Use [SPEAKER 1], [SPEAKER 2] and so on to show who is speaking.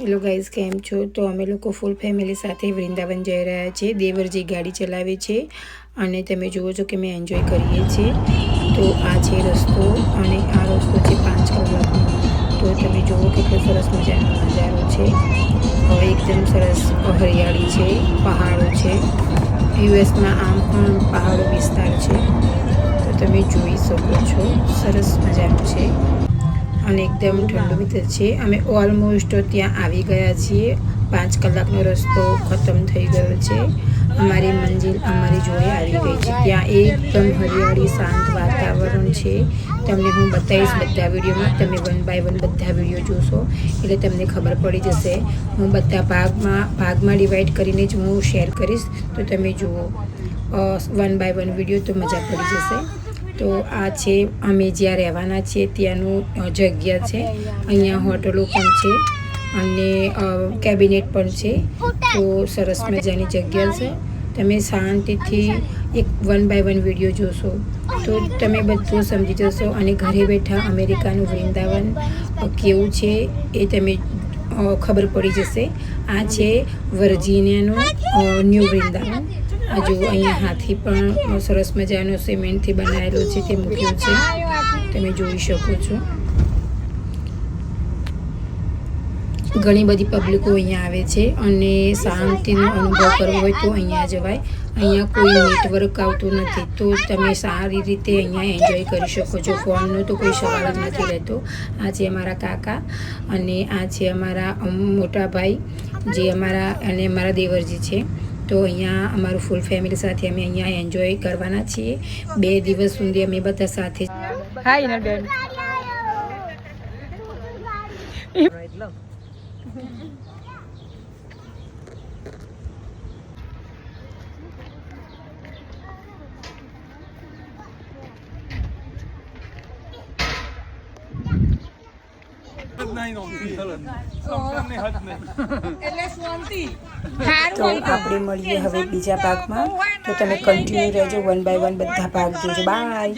[SPEAKER 1] Hello guys, કેમ છો? તો અમે લોકો ફૂલ ફેમિલી સાથે વૃંદાવન જઈ રહ્યા છીએ દેવરજી ગાડી ચલાવે છે અને તમે જુઓ છો કે મેં એન્જોય કરીએ છીએ. તો આ છે રસ્તો અને આ રસ્તો છે પાંચ કલાકનો. તો તમે જુઓ કેટલો સરસ મજાનો નજારો છે. હવે એકદમ સરસ હરિયાળી છે, પહાડો છે. યુએસમાં આમ પણ પહાડો વિસ્તાર છે. તો તમે જોઈ શકો છો, સરસ મજાનું છે. અને એકદમ ઠંડુ મિત્ર છે. અમે ઓલમોસ્ટ ત્યાં આવી ગયા છીએ. પાંચ કલાકનો રસ્તો ખતમ થઈ ગયો છે. અમારી મંજિલ અમારી જોડે આવી ગઈ છે. ત્યાં એકદમ હરિયાળી, શાંત વાતાવરણ છે. તમને હું બતાવીશ બધા વિડીયોમાં. તમે વન બાય વન બધા વીડિયો જોશો. એટલે તમને ખબર પડી જશે. હું બધા ભાગમાં ભાગમાં ડિવાઈડ કરીને જ હું શેર કરીશ. તો તમે જુઓ. વન બાય વન વીડિયો તો મજા પડી જશે. તો આ છે, અમે જ્યાં રહેવાના છીએ ત્યાંનું જગ્યા છે. અહીંયા હોટલો પણ છે અને કેબિનેટ પણ છે. તો સરસ મજાની જગ્યા છે. તમે શાંતિથી એક વન બાય વન વીડિયો જોશો. તો તમે બધું સમજી જશો અને ઘરે બેઠા અમેરિકાનું વૃંદાવન કેવું છે એ તમે ખબર પડી જશે. આ છે વર્જિનિયાનું ન્યૂ વૃંદાવન. જુઓ અહીંયા હાથી પણ સરસ મજાનો સિમેન્ટથી બનાવેલો છે તે મૂક્યો છે. તમે જોઈ શકો છો. ઘણી બધી પબ્લિકો અહીંયા આવે છે અને શાંતિનો અનુભવ કરવો હોય તો અહીંયા જવાય. અહીંયા કોઈ નેટવર્ક આવતું નથી તો તમે સારી રીતે અહીંયા એન્જોય કરી શકો છો. ફોનનો તો કોઈ સવાલ જ નથી રહેતો. આ છે અમારા કાકા અને આ છે અમારા અમ, મોટા ભાઈ જે અમારા અને અમારા દેવરજી છે. તો અહીંયા અમારું ફૂલ ફેમિલી સાથે અમે અહીંયા એન્જોય કરવાના છીએ. બે દિવસ સુધી અમે બધા સાથે
[SPEAKER 2] હાય ના બેન
[SPEAKER 3] નહીં નોમતી હલન હદ નહીં.
[SPEAKER 1] તો આપણે મળીએ હવે બીજા ભાગમાં. તો તમે કન્ટિન્યુ રહેજો વન બાય વન બધા ભાગ જોજો. બાય